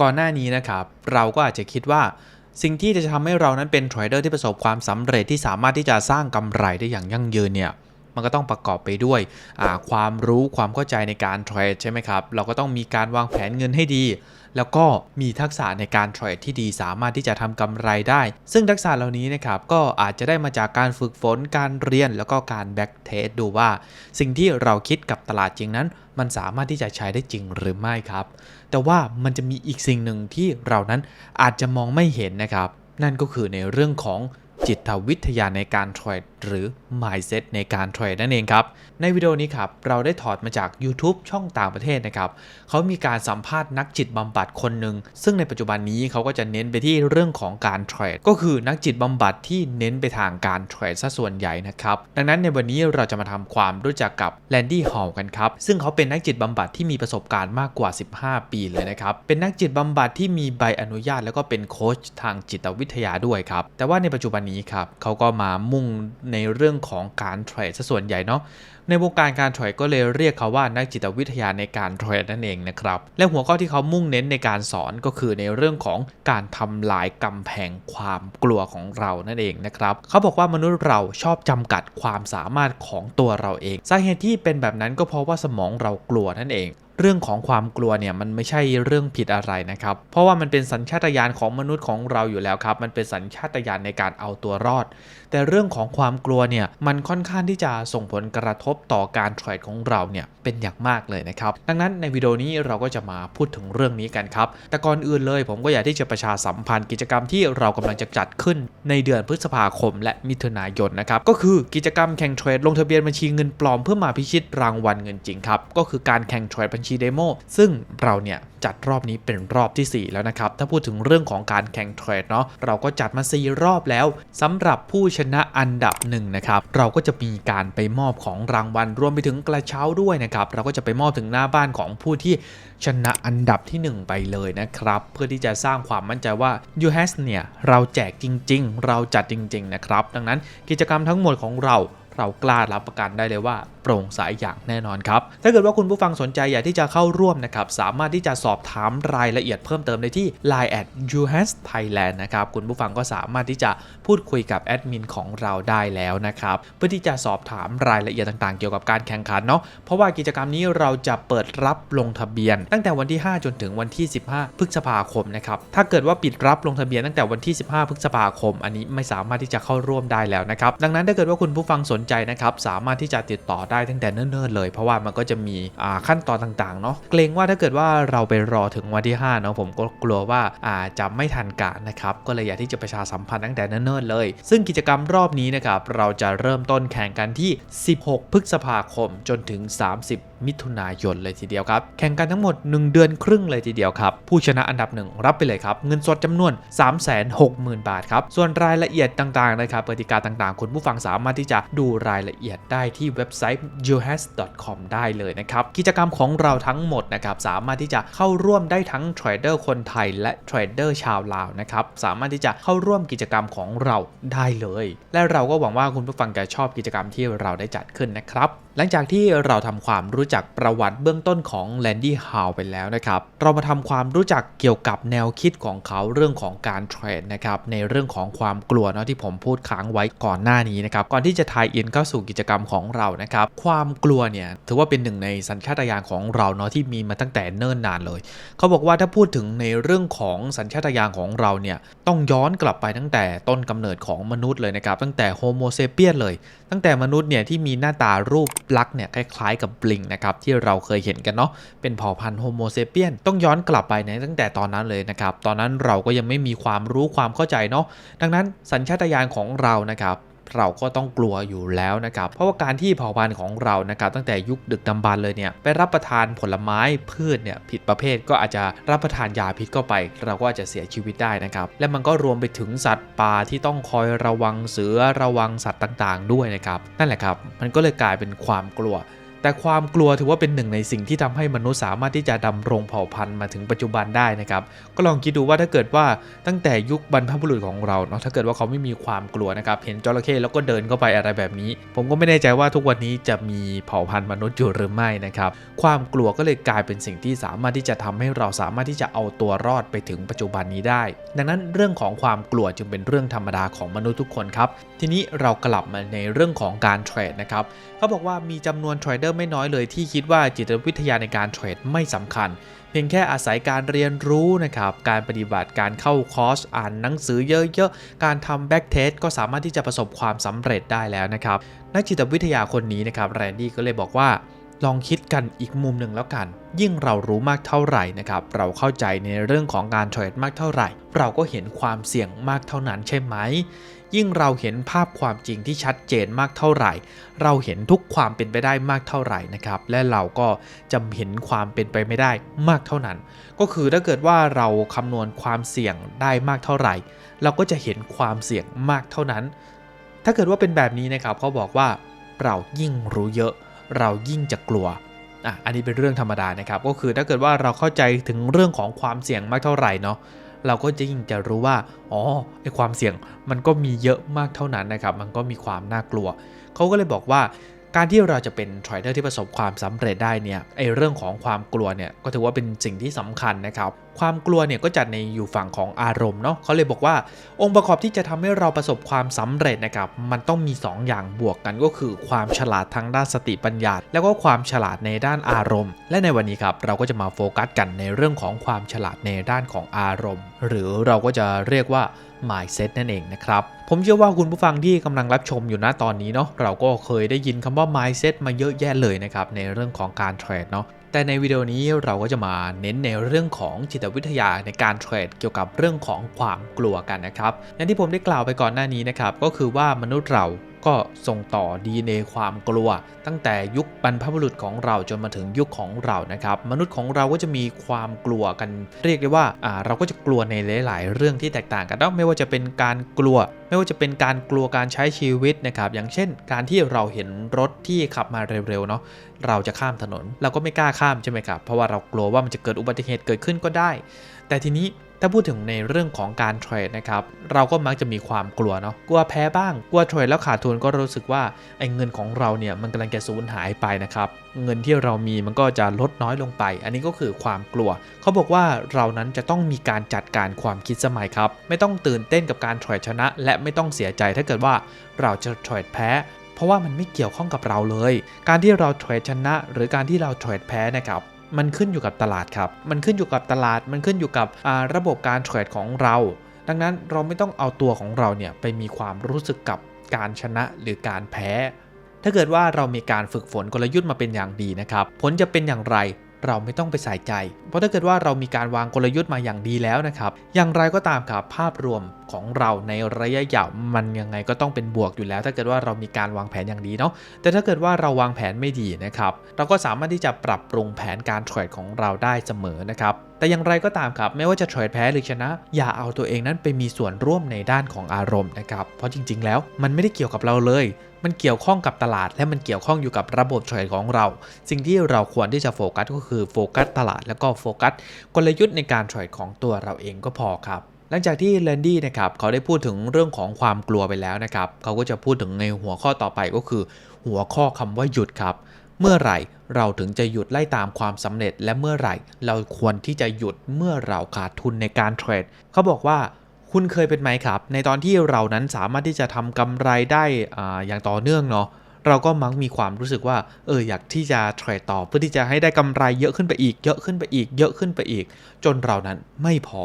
ก่อนหน้านี้นะครับ เราก็อาจจะคิดว่าสิ่งที่จะทำให้เรานั้นเป็นเทรดเดอร์ที่ประสบความสำเร็จที่สามารถที่จะสร้างกำไรได้อย่างยั่งยืนเนี่ยมันก็ต้องประกอบไปด้วยความรู้ความเข้าใจในการเทรดใช่ไหมครับ เราก็ต้องมีการวางแผนเงินให้ดี แล้วก็มีทักษะในการเทรดที่ดีสามารถที่จะทำกำไรได้ ซึ่งทักษะเหล่านี้นะครับก็อาจจะได้มาจากการฝึกฝนการเรียน แล้วก็การแบ็กเทสดูว่า สิ่งที่เราคิดกับตลาดจริงนั้น มันสามารถที่จะใช้ได้จริงหรือไม่ครับ แต่ว่ามันจะมีอีกสิ่งหนึ่งที่เรานั้นอาจจะมองไม่เห็นนะครับ นั่นก็คือในเรื่องของ จิตวิทยาในการเทรดหรือ mindset ในการเทรดนั่นเองครับ ในวิดีโอนี้ครับเราได้ถอดมาจาก YouTube ช่องต่างประเทศนะครับเขามีการสัมภาษณ์นักจิตบำบัดคนหนึ่งซึ่งในปัจจุบันนี้เขาก็จะเน้นไปที่เรื่องของการเทรดก็คือนักจิตบำบัดที่เน้นไปทางการเทรดซะส่วนใหญ่นะครับดังนั้นในวันนี้เราจะมาทำความรู้จักกับแลนดี้ฮอลกันครับซึ่งเขาเป็นนักจิตบำบัดที่มีประสบการณ์มากกว่า 15 ปีเลยนะครับเป็นนักจิตบำบัดที่มีใบอนุญาต แล้วก็เป็นโค้ชทางจิตวิทยาด้วยครับแต่ว่าในปัจจุบันนี้ครับเขาก็มามุ่งในเรื่องของการเทรดซะส่วนใหญ่เนาะในวงการการเทรดก็เลยเรียกเขาว่านักจิตวิทยาในการเทรดนั่นเองนะครับและหัวข้อที่เขามุ่งเน้นในการสอนก็คือในเรื่องของการทำลายกำแพงความกลัวของเรานั่นเองนะครับเขาบอกว่ามนุษย์เราชอบจำกัดความสามารถของตัวเราเอง สาเหตุที่เป็นแบบนั้นก็เพราะว่าสมองเรากลัวนั่นเอง เรื่องของความกลัวเนี่ยมันไม่ใช่เรื่องผิดอะไรนะครับ เพราะว่ามันเป็นสัญชาตญาณของมนุษย์ของเราอยู่แล้วครับ มันเป็นสัญชาตญาณในการเอาตัวรอดแต่เรื่องของความกลัวเนี่ยมันค่อนข้างที่จะส่งผลกระทบต่อการเทรดของเราเนี่ยเป็นอย่างมากเลยนะครับ ดังนั้นในวิดีโอนี้เราก็จะมาพูดถึงเรื่องนี้กันครับ แต่ก่อนอื่นเลยผมก็อยากที่จะประชาสัมพันธ์กิจกรรมที่เรากำลังจะจัดขึ้นในเดือนพฤษภาคม และมิถุนายนนะครับก็คือกิจกรรมแข่งเทรดลงทะเบียนบัญชีเงินปลอมเพื่อมาพิชิตรางวัลเงินจริงครับก็คือการแข่งเทรดบัญชีเดโมซึ่งเราเนี่ยจัดรอบนี้เป็นรอบที่ 4 แล้วนะครับ ถ้าพูดถึงเรื่องของการแข่งเทรดเนาะเราก็จัดมา 4 รอบแล้วสำหรับผู้ชนะอันดับหนึ่งนะครับเราก็จะมีการไปมอบของรางวัลรวมไปถึงกระเช้าด้วยนะครับเราก็จะไปมอบถึงหน้าบ้านของผู้ที่ชนะอันดับที่ 1 ไปเลยนะครับ เพื่อที่จะสร้างความมั่นใจว่า u h a s เนี่ยเราแจกจริง ๆ เราจัดจริง ๆ นะครับ ดังนั้นกิจกรรมทั้งหมดของเราเรากล้ารับประกันได้เลยว่า โปร่งใสอย่างแน่นอนครับ ถ้าเกิดว่าคุณผู้ฟังสนใจอยากที่จะเข้าร่วมนะครับ สามารถที่จะสอบถามรายละเอียดเพิ่มเติมได้ที่ line at u h a s Thailand นะครับ คุณผู้ฟังก็สามารถที่จะพูดคุยกับแอดมินของเราได้แล้วนะครับ เพื่อที่จะสอบถามรายละเอียดต่างๆ เกี่ยวกับการแข่งขันเนาะ เพราะว่ากิจกรรมนี้เราจะเปิดรับลงทะเบียน ตั้งแต่วันที่ 5 จนถึงวันที่ 15 พฤษภาคมนะครับ ถ้าเกิดว่าปิดรับลงทะเบียนตั้งแต่วันที่ 15 พฤษภาคม อันนี้ไม่สามารถที่จะเข้าร่วมได้แล้วนะครับ ดังนั้นถ้าเกิดว่าคุณผู้ฟังสนใจนะครับ สามารถที่จะติดต่อได้ตั้งแต่เนิ่นๆเลย เพราะว่ามันก็จะมีขั้นตอนต่างๆเนาะเกรงว่าถ้าเกิดว่าเราไปรอถึงวันที่5เนาะผมก็กลัวว่าอาจะไม่ทันการนะครับก็เลยอยากที่จะประชาสัมพันธ์ตั้งแต่เนิ่นๆเลย ซึ่งกิจกรรมรอบนี้นะครับเราจะเริ่มต้นแข่งกันที่ 16 พฤษภาคมจนถึง 30 มิถุนายนเลยทีเดียวครับ แข่งกันทั้งหมด 1 เดือนครึ่งเลยทีเดียวครับ ผู้ชนะอันดับหนึ่งรับไปเลยครับ เงินสดจำนวน 360,000 บาทครับ ส่วนรายละเอียดต่างๆนะครับกติกาต่างๆ คุณผู้ฟังสามารถที่จะดูรายละเอียดได้ที่เว็บไซต์ johas.com ได้เลยนะครับ กิจกรรมของเราทั้งหมดนะครับ สามารถที่จะเข้าร่วมได้ทั้งเทรดเดอร์คนไทยและเทรดเดอร์ชาวลาวนะครับ สามารถที่จะเข้าร่วมกิจกรรมของเราได้เลย และเราก็หวังว่าคุณผู้ฟังจะชอบกิจกรรมที่เราได้จัดขึ้นนะครับ หลังจากที่เราทำความรู้จักประวัติเบื้องต้นของแลนดี้ฮาวไปแล้วนะครับ เรามาทำความรู้จักเกี่ยวกับแนวคิดของเขาเรื่องของการเทรดนะครับในเรื่องของความกลัวเนาะที่ผมพูดค้างไว้ก่อนหน้านี้นะครับก่อนที่จะทายอินเข้าสู่กิจกรรมของเรานะครับความกลัวเนี่ยถือว่าเป็นหนึ่งในสัญชาตญาณของเราเนาะที่มีมาตั้งแต่เนิ่นนานเลย เขาบอกว่าถ้าพูดถึงในเรื่องของสัญชาตญาณของเราเนี่ยต้องย้อนกลับไปตั้งแต่ต้นกำเนิดของมนุษย์เลยนะครับตั้งแต่โฮโมเซเปียนเลย ตั้งแต่มนุษย์เนี่ยที่มีหน้าตารูปลักษ์เนี่ยคล้ายๆกับบลิงนะครับที่เราเคยเห็นกันเนาะเป็นเผ่าพันธุ์โฮโมเซเปียนต้องย้อนกลับไปในตั้งแต่ตอนนั้นเลยนะครับตอนนั้นเราก็ยังไม่มีความรู้ความเข้าใจเนาะดังนั้นสัญชาตญาณของเรานะครับ เราก็ต้องกลัวอยู่แล้วนะครับเพราะว่าการที่เผ่าพันธุ์ของเรานะครับตั้งแต่ยุคดึกดำบรรพ์เลยเนี่ยไปรับประทานผลไม้พืชเนี่ยผิดประเภทก็อาจจะรับประทานยาพิษเข้าไป เราก็อาจจะเสียชีวิตได้นะครับและมันก็รวมไปถึงสัตว์ป่าที่ต้องคอยระวังเสือระวังสัตว์ต่างๆ ด้วยนะครับนั่นแหละครับมันก็เลยกลายเป็นความกลัว แต่ความกลัวถือว่าเป็นหนึ่งในสิ่งที่ทำให้มนุษย์สามารถที่จะดำรงเผ่าพันธุ์มาถึงปัจจุบันได้นะครับ ก็ลองคิดดูว่าถ้าเกิดว่าตั้งแต่ยุคบรรพบุรุษของเราเนาะถ้าเกิดว่าเขาไม่มีความกลัวนะครับ เห็นจระเข้แล้วก็เดินเข้าไปอะไรแบบนี้ ผมก็ไม่แน่ใจว่าทุกวันนี้จะมีเผ่าพันธุ์มนุษย์อยู่หรือไม่นะครับ ความกลัวก็เลยกลายเป็นสิ่งที่สามารถที่จะทำให้เราสามารถที่จะเอาตัวรอดไปถึงปัจจุบันนี้ได้ ดังนั้นเรื่องของความกลัวจึงเป็นเรื่องธรรมดาของมนุษย์ทุกคนครับ ทีนี้เรากลับมาในเรื่องของการเทรดนะครับเขาบอกว่ามีจำนวนเทรดเดอร์ไม่น้อยเลยที่คิดว่าจิตวิทยาในการเทรดไม่สำคัญ เพียงแค่อาศัยการเรียนรู้นะครับ การปฏิบัติการเข้าคอร์สอ่านหนังสือเยอะๆ การทำแบ็กเทสก็สามารถที่จะประสบความสำเร็จได้แล้วนะครับนักจิตวิทยาคนนี้นะครับแรนดี้ก็เลยบอกว่า ลองคิดกันอีกมุมหนึ่งแล้วกัน ยิ่งเรารู้มากเท่าไหร่นะครับ เราเข้าใจในเรื่องของการเทรดมากเท่าไหร่ เราก็เห็นความเสี่ยงมากเท่านั้นใช่ไหม ยิ่งเราเห็นภาพความจริงที่ชัดเจนมากเท่าไหร่ เราเห็นทุกความเป็นไปได้มากเท่าไหร่นะครับ และเราก็จะเห็นความเป็นไปไม่ได้มากเท่านั้น ก็คือถ้าเกิดว่าเราคำนวณความเสี่ยงได้มากเท่าไหร่ เราก็จะเห็นความเสี่ยงมากเท่านั้น ถ้าเกิดว่าเป็นแบบนี้นะครับเขาบอกว่าเรายิ่งรู้เยอะ เรายิ่งจะกลัวอะอันนี้เป็นเรื่องธรรมดานะครับก็คือถ้าเกิดว่าเราเข้าใจถึงเรื่องของความเสี่ยงมากเท่าไหร่เนาะเราก็จะยิ่งจะรู้ว่าอ๋อไอความเสี่ยงมันก็มีเยอะมากเท่านั้นนะครับมันก็มีความน่ากลัวเขาก็เลยบอกว่าการที่เราจะเป็นเทรดเดอร์ที่ประสบความสำเร็จได้เนี่ยไอเรื่องของความกลัวเนี่ยก็ถือว่าเป็นสิ่งที่สำคัญนะครับ ความกลัวเนี่ยก็จัดในอยู่ฝั่งของอารมณ์เนาะเขาเลยบอกว่าองค์ประกอบที่จะทำให้เราประสบความสำเร็จนะครับมันต้องมี 2 อย่างบวกกันก็คือความฉลาดทางด้านสติปัญญา แล้วก็ความฉลาดในด้านอารมณ์ และในวันนี้ครับเราก็จะมาโฟกัสกันในเรื่องของความฉลาดในด้านของอารมณ์ หรือเราก็จะเรียกว่า mindset นั่นเองนะครับ ผมเชื่อว่าคุณผู้ฟังที่กำลังรับชมอยู่ณตอนนี้เนาะเราก็เคยได้ยินคำว่า mindset มาเยอะแยะเลยนะครับในเรื่องของการเทรดเนาะ แต่ในวิดีโอนี้เราก็จะมาเน้นในเรื่องของจิตวิทยาในการเทรดเกี่ยวกับเรื่องของความกลัวกันนะครับอย่างที่ผมได้กล่าวไปก่อนหน้านี้นะครับก็คือว่ามนุษย์เรา ก็ส่งต่อ DNA ความกลัว ตั้งแต่ยุคบรรพบุรุษของเราจนมาถึงยุคของเรานะครับ มนุษย์ของเราก็จะมีความกลัวกัน เรียกได้ว่าอ่าเราก็จะกลัวในหลาย ๆ เรื่องที่แตกต่างกันเนาะไม่ว่าจะเป็นการกลัว ไม่ว่าจะเป็นการกลัวการใช้ชีวิตนะครับ อย่างเช่น การที่เราเห็นรถที่ขับมาเร็ว ๆ เนาะเราจะข้ามถนน เราก็ไม่กล้าข้ามใช่ไหมครับเพราะว่าเรากลัวว่ามันจะเกิดอุบัติเหตุเกิดขึ้นก็ได้ แต่ทีนี้ ถ้าพูดถึงในเรื่องของการเทรดนะครับ เราก็มักจะมีความกลัวเนาะ กลัวแพ้บ้าง กลัวเทรดแล้วขาดทุนก็รู้สึกว่าไอ้เงินของเราเนี่ยมันกำลังจะสูญหายไปนะครับ เงินที่เรามีมันก็จะลดน้อยลงไป อันนี้ก็คือความกลัว เขาบอกว่าเรานั้นจะต้องมีการจัดการความคิดสมัยครับ ไม่ต้องตื่นเต้นกับการเทรดชนะ และไม่ต้องเสียใจถ้าเกิดว่าเราจะเทรดแพ้เพราะว่ามันไม่เกี่ยวข้องกับเราเลย การที่เราเทรดชนะ หรือการที่เราเทรดแพ้นะครับ มันขึ้นอยู่กับตลาดครับ มันขึ้นอยู่กับตลาด มันขึ้นอยู่กับระบบการเทรดของเรา ดังนั้นเราไม่ต้องเอาตัวของเราเนี่ยไปมีความรู้สึกกับการชนะหรือการแพ้ ถ้าเกิดว่าเรามีการฝึกฝนกลยุทธ์มาเป็นอย่างดีนะครับ ผลจะเป็นอย่างไร เราไม่ต้องไปใส่ใจ เพราะถ้าเกิดว่าเรามีการวางกลยุทธ์มาอย่างดีแล้วนะครับ อย่างไรก็ตามครับภาพรวมของเราในระยะยาวมันยังไงก็ต้องเป็นบวกอยู่แล้ว ถ้าเกิดว่าเรามีการวางแผนอย่างดีเนาะ แต่ถ้าเกิดว่าเราวางแผนไม่ดีนะครับ เราก็สามารถที่จะปรับปรุงแผนการเทรดของเราได้เสมอนะครับแต่อย่างไรก็ตามครับไม่ว่าจะเทรดแพ้หรือชนะ อย่าเอาตัวเองนั้นไปมีส่วนร่วมในด้านของอารมณ์นะครับ เพราะจริงๆ แล้วมันไม่ได้เกี่ยวกับเราเลย มันเกี่ยวข้องกับตลาด และมันเกี่ยวข้องอยู่กับระบบเทรดของเรา สิ่งที่เราควรที่จะโฟกัสก็คือโฟกัสตลาด แล้วก็โฟกัสกลยุทธ์ในการเทรดของตัวเราเองก็พอครับหลังจากที่แลนดี้นะครับเขาได้พูดถึงเรื่องของความกลัวไปแล้วนะครับเขาก็จะพูดถึงในหัวข้อต่อไปก็คือ หัวข้อคำว่าหยุดครับ เมื่อไหร่เราถึงจะหยุดไล่ตามความสำเร็จ และเมื่อไหร่เราควรที่จะหยุดเมื่อเราขาดทุนในการเทรดเขาบอกว่า คุณเคยเป็นไหมครับ ในตอนที่เรานั้นสามารถที่จะทำกำไรได้อาอย่างต่อเนื่องเนาะเราก็มักมีความรู้สึกว่าเอออยากที่จะเทรดต่อเพื่อที่จะให้ได้กำไรเยอะขึ้นไปอีก เยอะขึ้นไปอีก เยอะขึ้นไปอีก จนเรานั้นไม่พอ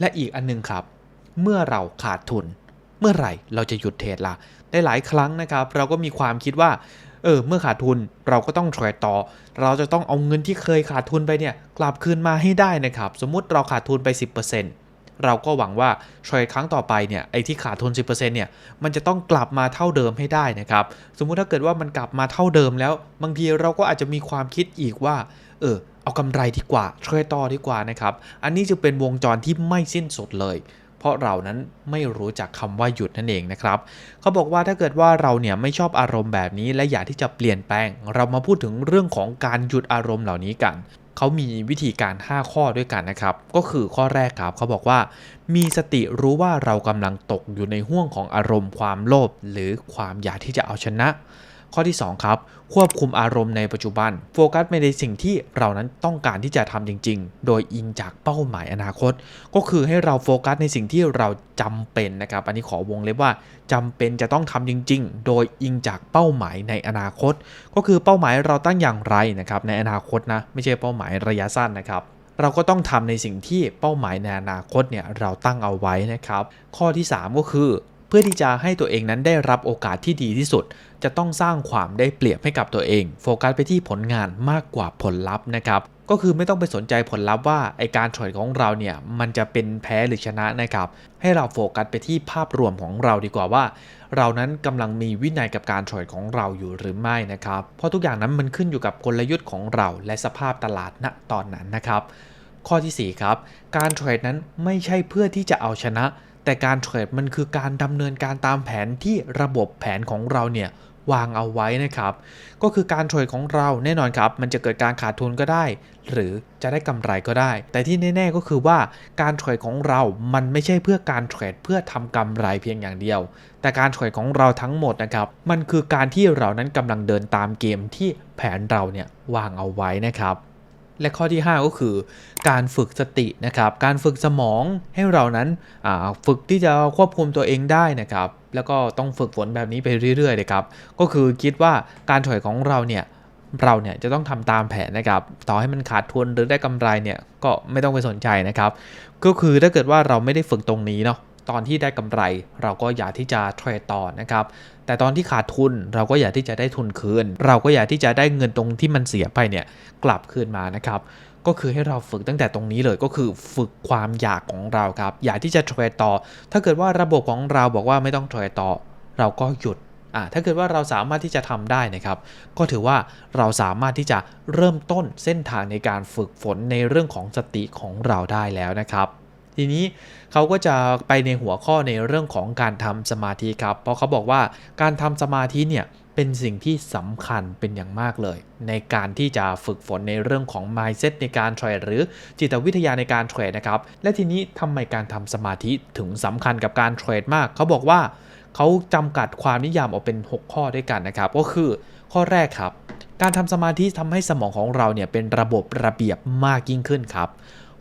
และอีกอันนึงครับ เมื่อเราขาดทุน เมื่อไหร่เราจะหยุดเทรดล่ะได้หลายครั้งนะครับ เราก็มีความคิดว่าเออเมื่อขาดทุนเราก็ต้องเทรดต่อ เราจะต้องเอาเงินที่เคยขาดทุนไปเนี่ยกลับคืนมาให้ได้นะครับ สมมุติเราขาดทุนไป 10% เราก็หวังว่าเทรดครั้งต่อไปเนี่ยไอ้ที่ขาดทุน 10%เนี่ยมันจะต้องกลับมาเท่าเดิมให้ได้นะครับ สมมุติถ้าเกิดว่ามันกลับมาเท่าเดิมแล้ว บางทีเราก็อาจจะมีความคิดอีกว่า เออเอากำไรดีกว่าเทรดต่อดีกว่านะครับ อันนี้จะเป็นวงจรที่ไม่สิ้นสุดเลย เพราะเรานั้นไม่รู้จักคำว่าหยุดนั่นเองนะครับเขาบอกว่าถ้าเกิดว่าเราเนี่ยไม่ชอบอารมณ์แบบนี้และอยากที่จะเปลี่ยนแปลง เรามาพูดถึงเรื่องของการหยุดอารมณ์เหล่านี้กัน เขามีวิธีการ 5 ข้อด้วยกันนะครับ ก็คือข้อแรกครับเขาบอกว่า มีสติรู้ว่าเรากำลังตกอยู่ในห่วงของอารมณ์ความโลภหรือความอยากที่จะเอาชนะ ข้อที่ 2 ครับ ควบคุมอารมณ์ในปัจจุบัน โฟกัสไปในสิ่งที่เรานั้นต้องการที่จะทำจริง ๆ โดยอิงจากเป้าหมายอนาคต ก็คือให้เราโฟกัสในสิ่งที่เราจำเป็นนะครับ อันนี้ขอวงเล็บว่าจำเป็นจะต้องทำจริง ๆ โดยอิงจากเป้าหมายในอนาคต ก็คือเป้าหมายเราตั้งอย่างไรนะครับในอนาคตนะไม่ใช่เป้าหมายระยะสั้นนะครับเราก็ต้องทำในสิ่งที่เป้าหมายในอนาคตเนี่ยเราตั้งเอาไว้นะครับ ข้อที่ 3 ก็คือ เพื่อที่จะให้ตัวเองนั้นได้รับโอกาสที่ดีที่สุด จะต้องสร้างความได้เปรียบให้กับตัวเอง โฟกัสไปที่ผลงานมากกว่าผลลัพธ์นะครับก็คือไม่ต้องไปสนใจผลลัพธ์ว่าไอการเทรดของเราเนี่ยมันจะเป็นแพ้หรือชนะนะครับให้เราโฟกัสไปที่ภาพรวมของเราดีกว่าว่า เรานั้นกำลังมีวินัยกับการเทรดของเราอยู่หรือไม่นะครับเพราะทุกอย่างนั้นมันขึ้นอยู่กับกลยุทธ์ของเรา และสภาพตลาดณตอนนั้นนะครับข้อที่ 4 ครับ การเทรดนั้นไม่ใช่เพื่อที่จะเอาชนะ แต่การเทรดมันคือการดำเนินการตามแผนที่ระบบแผนของเราเนี่ย วางเอาไว้นะครับ ก็คือการเทรดของเราแน่นอนครับ มันจะเกิดการขาดทุนก็ได้ หรือจะได้กำไรก็ได้ แต่ที่แน่ๆก็คือว่าการเทรดของเรามันไม่ใช่เพื่อการเทรดเพื่อทำกำไรเพียงอย่างเดียว แต่การเทรดของเราทั้งหมดนะครับ มันคือการที่เรานั้นกำลังเดินตามเกมที่แผนเราเนี่ยวางเอาไว้นะครับ และข้อที่ 5 ก็คือ การฝึกสตินะครับ การฝึกสมองให้เรานั้นฝึกที่จะควบคุมตัวเองได้นะครับ แล้วก็ต้องฝึกฝนแบบนี้ไปเรื่อยๆนะครับ ก็คือคิดว่าการถอยของเราเนี่ยเราเนี่ยจะต้องทำตามแผนนะครับ ต่อให้มันขาดทุนหรือได้กำไรเนี่ยก็ไม่ต้องไปสนใจนะครับ ก็คือถ้าเกิดว่าเราไม่ได้ฝึกตรงนี้เนาะ ตอนที่ได้กำไรเราก็อยากที่จะเทรดต่อนะครับ แต่ตอนที่ขาดทุนเราก็อยากที่จะได้ทุนคืน เราก็อยากที่จะได้เงินตรงที่มันเสียไปเนี่ยกลับคืนมานะครับก็คือให้เราฝึกตั้งแต่ตรงนี้เลยก็คือฝึกความอยากของเราครับอยากที่จะเทรดต่อ ถ้าเกิดว่าระบบของเราบอกว่าไม่ต้องเทรดต่อ เราก็หยุดอ่าถ้าเกิดว่าเราสามารถที่จะทำได้นะครับ ก็ถือว่าเราสามารถที่จะเริ่มต้นเส้นทางในการฝึกฝนในเรื่องของสติของเราได้แล้วนะครับ ทีนี้เขาก็จะไปในหัวข้อในเรื่องของการทำสมาธิครับ เพราะเขาบอกว่าการทำสมาธิเนี่ยเป็นสิ่งที่สำคัญเป็นอย่างมากเลย ในการที่จะฝึกฝนในเรื่องของ mindset ในการเทรดหรือจิตวิทยาในการเทรดนะครับ และทีนี้ทำไมการทำสมาธิถึงสำคัญกับการเทรดมาก เขาบอกว่าเขาจำกัดความนิยามออกเป็น 6 ข้อด้วยกันนะครับ ก็คือข้อแรกครับ การทำสมาธิทำให้สมองของเราเนี่ยเป็นระบบระเบียบมากยิ่งขึ้นครับ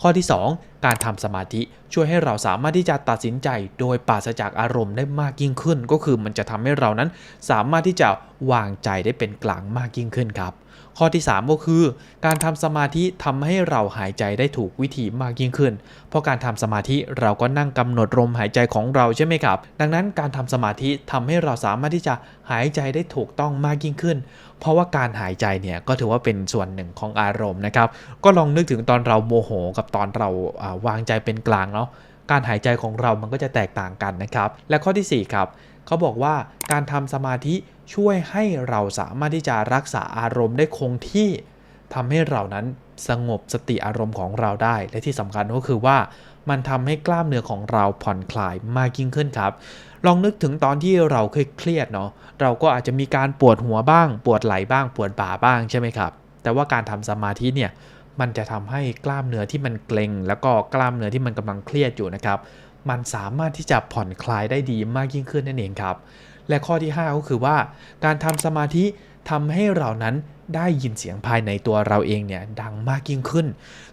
ข้อที่ 2 การทำสมาธิช่วยให้เราสามารถที่จะตัดสินใจ โดยปราศจากอารมณ์ได้มากยิ่งขึ้น ก็คือมันจะทำให้เรานั้นสามารถที่จะวางใจได้เป็นกลางมากยิ่งขึ้นครับ ข้อที่ 3 ก็คือ การทำสมาธิทำให้เราหายใจได้ถูกวิธีมากยิ่งขึ้น เพราะการทำสมาธิเราก็นั่งกำหนดลมหายใจของเราใช่ไหมครับ ดังนั้นการทำสมาธิทำให้เราสามารถที่จะหายใจได้ถูกต้องมากยิ่งขึ้น เพราะว่าการหายใจเนี่ยก็ถือว่าเป็นส่วนหนึ่งของอารมณ์นะครับ ก็ลองนึกถึงตอนเราโมโหกับตอนเราวางใจเป็นกลางเนาะการหายใจของเรามันก็จะแตกต่างกันนะครับ และข้อที่ 4 ครับ เขาบอกว่าการทำสมาธิช่วยให้เราสามารถที่จะรักษาอารมณ์ได้คงที่ทำให้เรานั้นสงบสติอารมณ์ของเราได้ และที่สำคัญก็คือว่ามันทำให้กล้ามเนื้อของเราผ่อนคลายมากยิ่งขึ้นครับ ลองนึกถึงตอนที่เราเคยเครียดเนาะเราก็อาจจะมีการปวดหัวบ้าง ปวดไหล่บ้าง ปวดบ่าบ้างใช่ไหมครับ แต่ว่าการทำสมาธิเนี่ยมันจะทำให้กล้ามเนื้อที่มันเกร็ง แล้วก็กล้ามเนื้อที่มันกำลังเครียดอยู่นะครับ มันสามารถที่จะผ่อนคลายได้ดีมากยิ่งขึ้นนั่นเองครับ และข้อที่ 5 ก็คือว่า การทำสมาธิทำให้เรานั้นได้ยินเสียงภายในตัวเราเองเนี่ยดังมากยิ่งขึ้น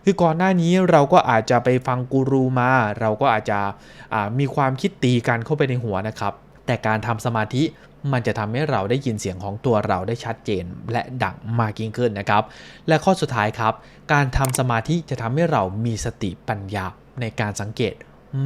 คือก่อนหน้านี้เราก็อาจจะไปฟังกูรูมา เราก็อาจจะมีความคิดตีกันเข้าไปในหัวนะครับ แต่การทำสมาธิมันจะทำให้เราได้ยินเสียงของตัวเราได้ชัดเจน และดังมากยิ่งขึ้นนะครับ และข้อสุดท้ายครับ การทำสมาธิจะทำให้เรามีสติปัญญาในการสังเกต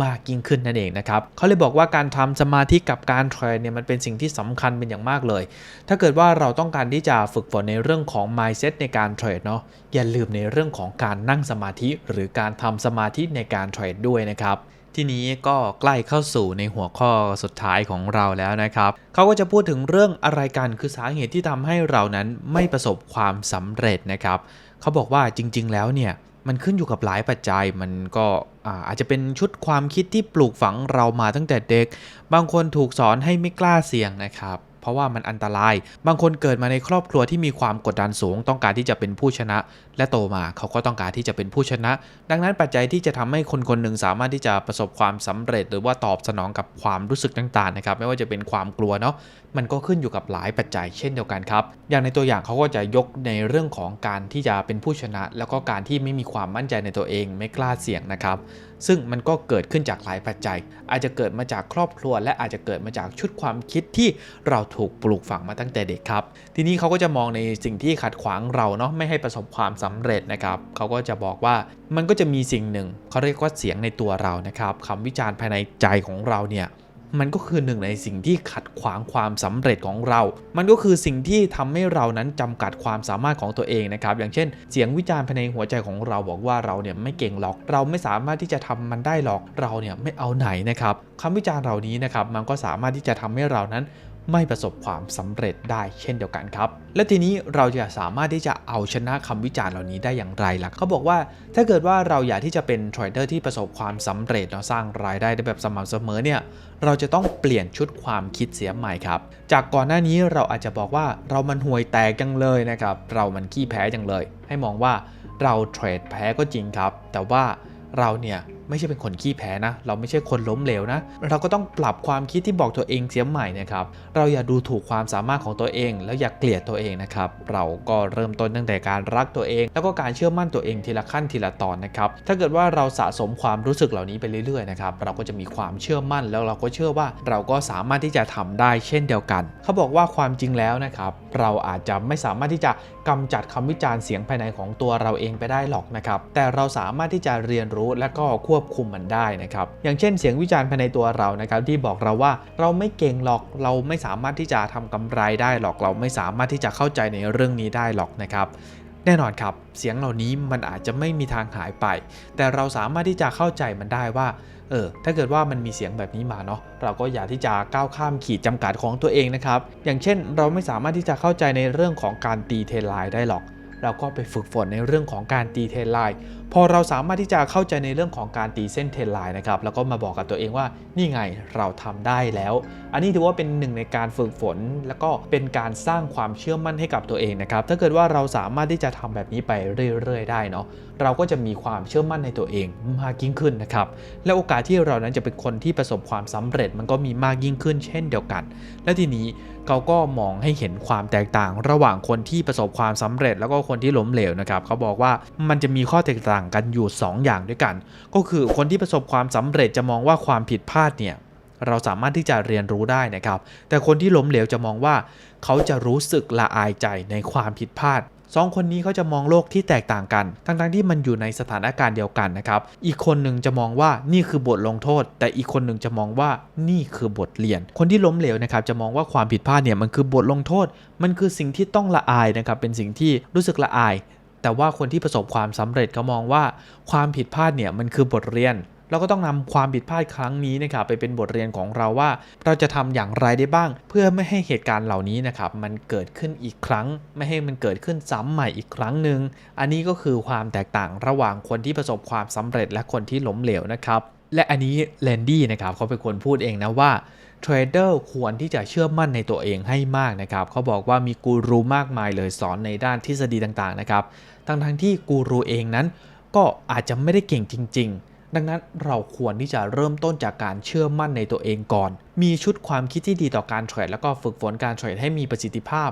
มากยิ่งขึ้นนั่นเองนะครับเขาเลยบอกว่าการทำสมาธิกับการเทรดเนี่ยมันเป็นสิ่งที่สำคัญเป็นอย่างมากเลย ถ้าเกิดว่าเราต้องการที่จะฝึกฝนในเรื่องของ mindset ในการเทรดเนาะอย่าลืมในเรื่องของการนั่งสมาธิ หรือการทำสมาธิในการเทรดด้วยนะครับทีนี้ก็ใกล้เข้าสู่ในหัวข้อสุดท้ายของเราแล้วนะครับเขาก็จะพูดถึงเรื่องอะไรกันคือสาเหตุที่ทำให้เรานั้นไม่ประสบความสำเร็จนะครับเขาบอกว่าจริง ๆ แล้วเนี่ย มันขึ้นอยู่กับหลายปัจจัย มันก็อ่าอาจจะเป็นชุดความคิดที่ปลูกฝังเรามาตั้งแต่เด็ก บางคนถูกสอนให้ไม่กล้าเสี่ยงนะครับ เพราะว่ามันอันตราย บางคนเกิดมาในครอบครัวที่มีความกดดันสูง ต้องการที่จะเป็นผู้ชนะ และโตมาเขาก็ต้องการที่จะเป็นผู้ชนะ ดังนั้นปัจจัยที่จะทำให้คนคนหนึ่งสามารถที่จะประสบความสำเร็จ หรือว่าตอบสนองกับความรู้สึกต่างๆนะครับไม่ว่าจะเป็นความกลัวเนาะมันก็ขึ้นอยู่กับหลายปัจจัยเช่นเดียวกันครับ อย่างในตัวอย่างเขาก็จะยกในเรื่องของการที่จะเป็นผู้ชนะ แล้วก็การที่ไม่มีความมั่นใจในตัวเองไม่กล้าเสี่ยงนะครับ ซึ่งมันก็เกิดขึ้นจากหลายปัจจัย อาจจะเกิดมาจากครอบครัว และอาจจะเกิดมาจากชุดความคิดที่เราถูกปลูกฝังมาตั้งแต่เด็กครับ ทีนี้เขาก็จะมองในสิ่งที่ขัดขวางเราเนาะไม่ให้ประสบความสำเร็จนะครับเขาก็จะบอกว่ามันก็จะมีสิ่งหนึ่งเขาเรียกว่าเสียงในตัวเรานะครับคำวิจารณ์ภายในใจของเราเนี่ย มันก็คือหนึ่งในสิ่งที่ขัดขวางความสำเร็จของเรา มันก็คือสิ่งที่ทำให้เรานั้นจำกัดความสามารถของตัวเองนะครับ อย่างเช่น เสียงวิจารณ์ภายในหัวใจของเราบอกว่าเราเนี่ยไม่เก่งหรอก เราไม่สามารถที่จะทำมันได้หรอก เราเนี่ยไม่เอาไหนนะครับคำวิจารณ์เหล่านี้นะครับ มันก็สามารถที่จะทำให้เรานั้น ไม่ประสบความสำเร็จได้เช่นเดียวกันครับ และทีนี้เราจะสามารถที่จะเอาชนะคำวิจารณ์เหล่านี้ได้อย่างไรล่ะเขาบอกว่าถ้าเกิดว่าเราอยากที่จะเป็นเทรดเดอร์ที่ประสบความสำเร็จเนาะสร้างรายได้ได้แบบสม่ำเสมอเนี่ยเราจะต้องเปลี่ยนชุดความคิดเสียใหม่ครับ จากก่อนหน้านี้เราอาจจะบอกว่าเรามันห่วยแตกจังเลยนะครับเรามันขี้แพ้จังเลย ให้มองว่าเราเทรดแพ้ก็จริงครับ แต่ว่าเราเนี่ย ไม่ใช่เป็นคนขี้แพ้นะ เราไม่ใช่คนล้มเหลวนะ เราก็ต้องปรับความคิดที่บอกตัวเองเสียใหม่นะครับ เราอย่าดูถูกความสามารถของตัวเอง แล้วอย่าเกลียดตัวเองนะครับ เราก็เริ่มต้นตั้งแต่การรักตัวเอง แล้วก็การเชื่อมั่นตัวเองทีละขั้นทีละตอนนะครับ ถ้าเกิดว่าเราสะสมความรู้สึกเหล่านี้ไปเรื่อยๆนะครับ เราก็จะมีความเชื่อมั่น แล้วเราก็เชื่อว่าเราก็สามารถที่จะทำได้เช่นเดียวกัน เขาบอกว่าความจริงแล้วนะครับ เราอาจจะไม่สามารถที่จะกำจัดคำวิจารณ์เสียงภายในของตัวเราเองไปได้หรอกนะครับ แต่เราสามารถที่จะเรียนรู้และก็ควบคุมมันได้นะครับ อย่างเช่นเสียงวิจารณ์ภายในตัวเรานะครับที่บอกเราว่าเราไม่เก่งหรอกเราไม่สามารถที่จะทำกำไรได้หรอกเราไม่สามารถที่จะเข้าใจในเรื่องนี้ได้หรอกนะครับแน่นอนครับ เสียงเหล่านี้มันอาจจะไม่มีทางหายไป แต่เราสามารถที่จะเข้าใจมันได้ว่า เออ ถ้าเกิดว่ามันมีเสียงแบบนี้มาเนาะ เราก็อย่าที่จะก้าวข้ามขีดจำกัดของตัวเองนะครับ อย่างเช่น เราไม่สามารถที่จะเข้าใจในเรื่องของการตีเทไลน์ได้หรอก เราก็ไปฝึกฝนในเรื่องของการตีเทนไลน์พอเราสามารถที่จะเข้าใจในเรื่องของการตีเส้นเทนไลน์นะครับแล้วก็มาบอกกับตัวเองว่านี่ไงเราทำได้แล้ว อันนี้ถือว่าเป็นหนึ่งในการฝึกฝน แล้วก็เป็นการสร้างความเชื่อมั่นให้กับตัวเองนะครับถ้าเกิดว่าเราสามารถที่จะทำแบบนี้ไปเรื่อยๆ ได้เนาะเราก็จะมีความเชื่อมั่นในตัวเองมากยิ่งขึ้นนะครับและโอกาสที่เรานั้นจะเป็นคนที่ประสบความสำเร็จมันก็มีมากยิ่งขึ้นเช่นเดียวกัน และทีนี้เขาก็มองให้เห็นความแตกต่างระหว่างคนที่ประสบความสำเร็จ แล้วก็คนที่ล้มเหลวนะครับเขาบอกว่ามันจะมีข้อแตกต่างกันอยู่ 2 อย่างด้วยกัน ก็คือคนที่ประสบความสำเร็จจะมองว่าความผิดพลาดเนี่ยเราสามารถที่จะเรียนรู้ได้นะครับ แต่คนที่ล้มเหลวจะมองว่า เขาจะรู้สึกละอายใจในความผิดพลาด สองคนนี้เขาจะมองโลกที่แตกต่างกัน ทั้งๆที่มันอยู่ในสถานการณ์เดียวกันนะครับ อีกคนหนึ่งจะมองว่านี่คือบทลงโทษ แต่อีกคนหนึ่งจะมองว่านี่คือบทเรียน คนที่ล้มเหลวนะครับจะมองว่าความผิดพลาดเนี่ยมันคือบทลงโทษ มันคือสิ่งที่ต้องละอายนะครับ เป็นสิ่งที่รู้สึกละอาย แต่ว่าคนที่ประสบความสำเร็จเขามองว่า ความผิดพลาดเนี่ยมันคือบทเรียน เราก็ต้องนำความผิดพลาดครั้งนี้นะครับไปเป็นบทเรียนของเราว่า เราจะทำอย่างไรได้บ้าง เพื่อไม่ให้เหตุการณ์เหล่านี้นะครับมันเกิดขึ้นอีกครั้ง ไม่ให้มันเกิดขึ้นซ้ำใหม่อีกครั้งหนึ่งอันนี้ก็คือความแตกต่างระหว่างคนที่ประสบความสำเร็จและคนที่ล้มเหลวนะครับและอันนี้แลนดี้นะครับเขาเป็นคนพูดเองนะว่าเทรดเดอร์ควรที่จะเชื่อมั่นในตัวเองให้มากนะครับเขาบอกว่ามีกูรูมากมายเลยสอนในด้านทฤษฎีต่างๆนะครับทั้งทั้งๆที่กูรูเองนั้นก็อาจจะไม่ได้เก่งจริง ๆ ดังนั้นเราควรที่จะเริ่มต้นจากการเชื่อมั่นในตัวเองก่อน มีชุดความคิดที่ดีต่อการเทรดแล้วก็ฝึกฝนการเทรดให้มีประสิทธิภาพ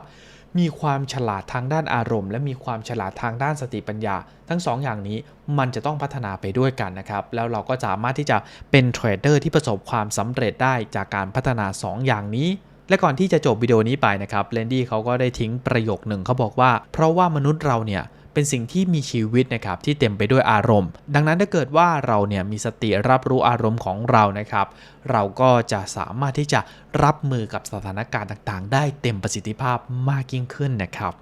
มีความฉลาดทางด้านอารมณ์ และมีความฉลาดทางด้านสติปัญญา ทั้งสองอย่างนี้มันจะต้องพัฒนาไปด้วยกันนะครับ แล้วเราก็สามารถที่จะเป็นเทรดเดอร์ที่ประสบความสำเร็จได้จากการพัฒนา2อย่างนี้และก่อนที่จะจบวิดีโอนี้ไปนะครับเลนดี้เขาก็ได้ทิ้งประโยคหนึ่งเขาบอกว่า เพราะว่ามนุษย์เราเนี่ย เป็นสิ่งที่มีชีวิตนะครับที่เต็มไปด้วยอารมณ์ ดังนั้นถ้าเกิดว่าเราเนี่ยมีสติรับรู้อารมณ์ของเรานะครับ เราก็จะสามารถที่จะรับมือกับสถานการณ์ต่างๆ ได้เต็มประสิทธิภาพมากยิ่งขึ้นนะครับ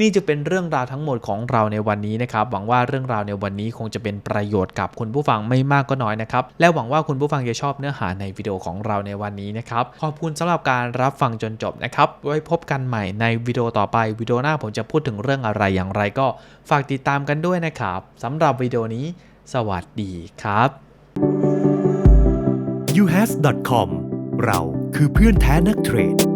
นี่จะเป็นเรื่องราวทั้งหมดของเราในวันนี้นะครับ หวังว่าเรื่องราวในวันนี้คงจะเป็นประโยชน์กับคุณผู้ฟังไม่มากก็น้อยนะครับ และหวังว่าคุณผู้ฟังจะชอบเนื้อหาในวิดีโอของเราในวันนี้นะครับ ขอบคุณสำหรับการรับฟังจนจบนะครับ ไว้พบกันใหม่ในวิดีโอต่อไป วิดีโอหน้าผมจะพูดถึงเรื่องอะไรอย่างไรก็ฝากติดตามกันด้วยนะครับสำหรับวิดีโอนี้ สวัสดีครับ uhas.com เราคือเพื่อนแท้นักเทรด